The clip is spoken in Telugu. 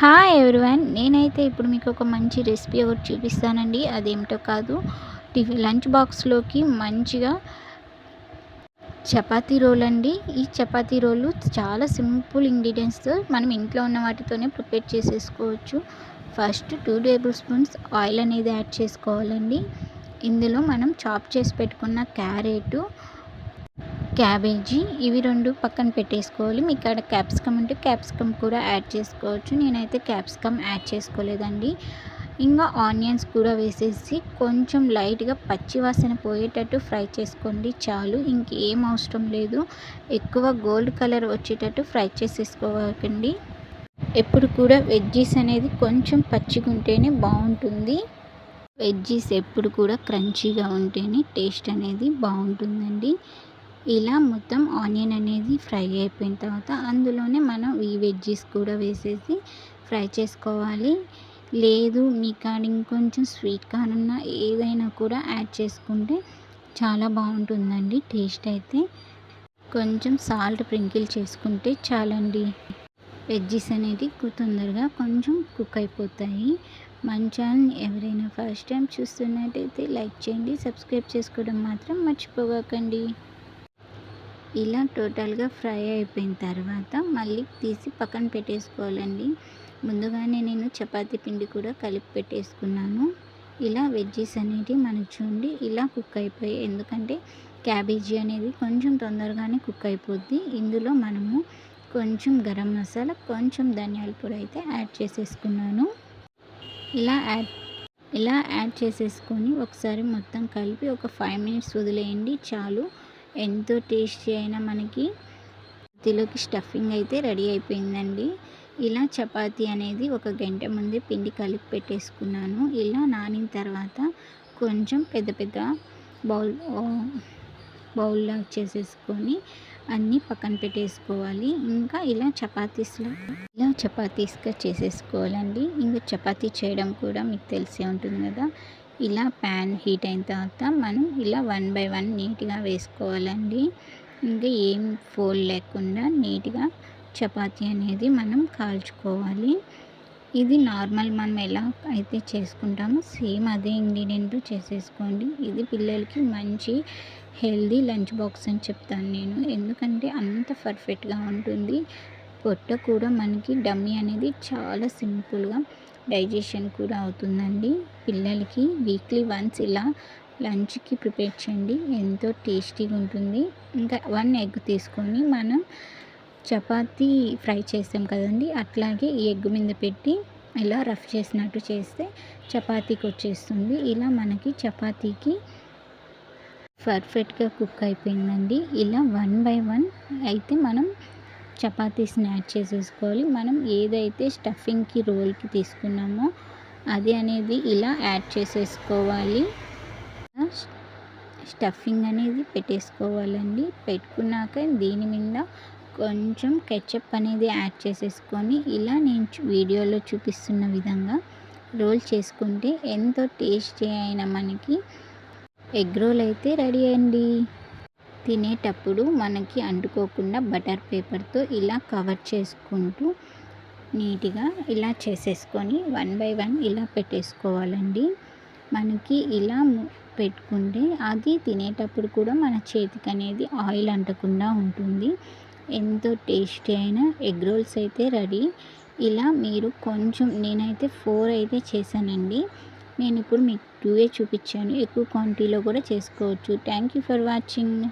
హాయ్ ఎవ్రీవన్ నేనైతే ఇప్పుడు మీకు ఒక మంచి రెసిపీ ఒకటి చూపిస్తానండి. అదేమిటో కాదు. టిఫిన్ లంచ్ బాక్స్లోకి మంచిగా చపాతీ రోల్ అండి. ఈ చపాతీ రోలు చాలా సింపుల్ ఇంగ్రీడియంట్స్తో మనం ఇంట్లో ఉన్న వాటితోనే ప్రిపేర్ చేసేసుకోవచ్చు. First two tablespoons oil అనేది యాడ్ చేసుకోవాలండి. ఇందులో మనం చాప్ చేసి పెట్టుకున్న క్యారెట్ క్యాబేజీ ఇవి రెండు పక్కన పెట్టేసుకోవాలి. మీకు అక్కడ క్యాప్సికమ్ ఉంటే క్యాప్సికమ్ కూడా యాడ్ చేసుకోవచ్చు. నేనైతే క్యాప్సికమ్ యాడ్ చేసుకోలేదండి. ఇంకా ఆనియన్స్ కూడా వేసేసి కొంచెం లైట్గా పచ్చివాసన పోయేటట్టు ఫ్రై చేసుకోండి చాలు. ఇంకేం అవసరం లేదు. ఎక్కువ గోల్డ్ కలర్ వచ్చేటట్టు ఫ్రై చేసేసుకోకండి. ఎప్పుడు కూడా వెజ్జీస్ అనేది కొంచెం పచ్చిగా ఉంటేనే బాగుంటుంది. వెజ్జీస్ ఎప్పుడు కూడా క్రంచీగా ఉంటేనే టేస్ట్ అనేది బాగుంటుందండి. ఇలా మొత్తం ఆనియన్ అనేది ఫ్రై అయిపోయిన తర్వాత అందులోనే మనం ఈ వెజ్జీస్ కూడా వేసేసి ఫ్రై చేసుకోవాలి. లేదు మీ కాడ ఇంకొంచెం స్వీట్ కానున్న ఏదైనా కూడా యాడ్ చేసుకుంటే చాలా బాగుంటుందండి టేస్ట్ అయితే. కొంచెం సాల్ట్ ప్రింకిల్ చేసుకుంటే చాలండి. వెజ్జీస్ అనేది తొందరగా కొంచెం కుక్ అయిపోతాయి. మన ఛానల్ ఎవరైనా ఫస్ట్ టైం చూస్తున్నట్టయితే లైక్ చేయండి సబ్స్క్రైబ్ చేసుకోవడం మాత్రం మర్చిపోకండి ఇలా టోటల్గా ఫ్రై అయిపోయిన తర్వాత మళ్ళీ తీసి పక్కన పెట్టేసుకోవాలండి. ముందుగానే నేను చపాతీ పిండి కూడా కలిపి పెట్టేసుకున్నాను. ఇలా వెజ్జీస్ అనేవి మనకు చూడండి ఇలా కుక్ అయిపోయాయి ఎందుకంటే క్యాబేజీ అనేది కొంచెం తొందరగానే కుక్ అయిపోద్ది. ఇందులో మనము కొంచెం గరం మసాలా కొంచెం ధనియాల పొడి అయితే యాడ్ చేసేసుకున్నాను. ఇలా యాడ్ ఇలా యాడ్ చేసేసుకొని ఒకసారి మొత్తం కలిపి ఒక ఫైవ్ మినిట్స్ వదిలేయండి చాలు. ఎంతో టేస్టీ అయినా మనకి చపాతీలోకి స్టఫింగ్ అయితే రెడీ అయిపోయిందండి. ఇలా చపాతీ అనేది ఒక గంట ముందే పిండి కలిపి పెట్టేసుకున్నాను. ఇలా నానిన తర్వాత కొంచెం పెద్ద పెద్ద బౌల్ బౌల్లో చేసేసుకొని అన్నీ పక్కన పెట్టేసుకోవాలి. ఇంకా ఇలా చపాతీస్లో ఇలా చపాతీస్గా చేసేసుకోవాలండి. ఇంకా చపాతీ చేయడం కూడా మీకు తెలిసే ఉంటుంది కదా. ఇలా ప్యాన్ హీట్ అయిన తర్వాత మనం ఇలా వన్ బై వన్ నీట్గా వేసుకోవాలండి. ఇంకా ఏం ఫోల్ లేకుండా నీట్గా చపాతీ అనేది మనం కాల్చుకోవాలి. ఇది నార్మల్ మనం ఎలా అయితే చేసుకుంటామో సేమ్ అదే ఇంగ్రీడియంట్ చేసేసుకోండి. ఇది పిల్లలకి మంచి హెల్దీ లంచ్ బాక్స్ అని చెప్తాను నేను. ఎందుకంటే అంత పర్ఫెక్ట్గా ఉంటుంది. పొట్ట కూడా మనకి డమ్మీ అనేది చాలా సింపుల్గా డైజెషన్ కూడా అవుతుందండి. పిల్లలకి వీక్లీ వన్స్ ఇలా లంచ్కి ప్రిపేర్ చేయండి. ఎంతో టేస్టీగా ఉంటుంది. ఇంకా వన్ ఎగ్ తీసుకొని మనం చపాతీ ఫ్రై చేస్తాం కదండి. అట్లాగే ఈ ఎగ్ మీద పెట్టి ఇలా రఫ్ చేసినట్టు చేస్తే చపాతీకి వచ్చేస్తుంది. ఇలా మనకి చపాతీకి పర్ఫెక్ట్గా కుక్ అయిపోయిందండి. ఇలా వన్ బై వన్ అయితే మనం చపాతీస్ని యాడ్ చేసేసుకోవాలి. మనం ఏదైతే స్టఫింగ్కి రోల్కి తీసుకున్నామో అది అనేది ఇలా యాడ్ చేసేసుకోవాలి. స్టఫింగ్ అనేది పెట్టేసుకోవాలండి. పెట్టుకున్నాక దీని మీద కొంచెం కెచప్ అనేది యాడ్ చేసేసుకొని ఇలా నేను వీడియోలో చూపిస్తున్న విధంగా రోల్ చేసుకుంటే ఎంతో టేస్టీ అయిన మనకి ఎగ్ రోల్ అయితే రెడీ అండి. తినేటప్పుడు మనకి అంటుకోకుండా బటర్ పేపర్తో ఇలా కవర్ చేసుకుంటూ నీట్గా ఇలా చేసేసుకొని వన్ బై వన్ ఇలా పెట్టేసుకోవాలండి. మనకి ఇలా పెట్టుకుంటే అది తినేటప్పుడు కూడా మన చేతికి అనేది ఆయిల్ అంటకుండా ఉంటుంది. ఎంతో టేస్టీ అయిన ఎగ్ రోల్స్ అయితే రెడీ. ఇలా మీరు కొంచెం నేనైతే ఫోర్ అయితే చేశానండి. నేను ఇప్పుడు మీకు టూవే చూపించాను. ఎక్కువ క్వాంటిటీలో కూడా చేసుకోవచ్చు. Thank you for watching.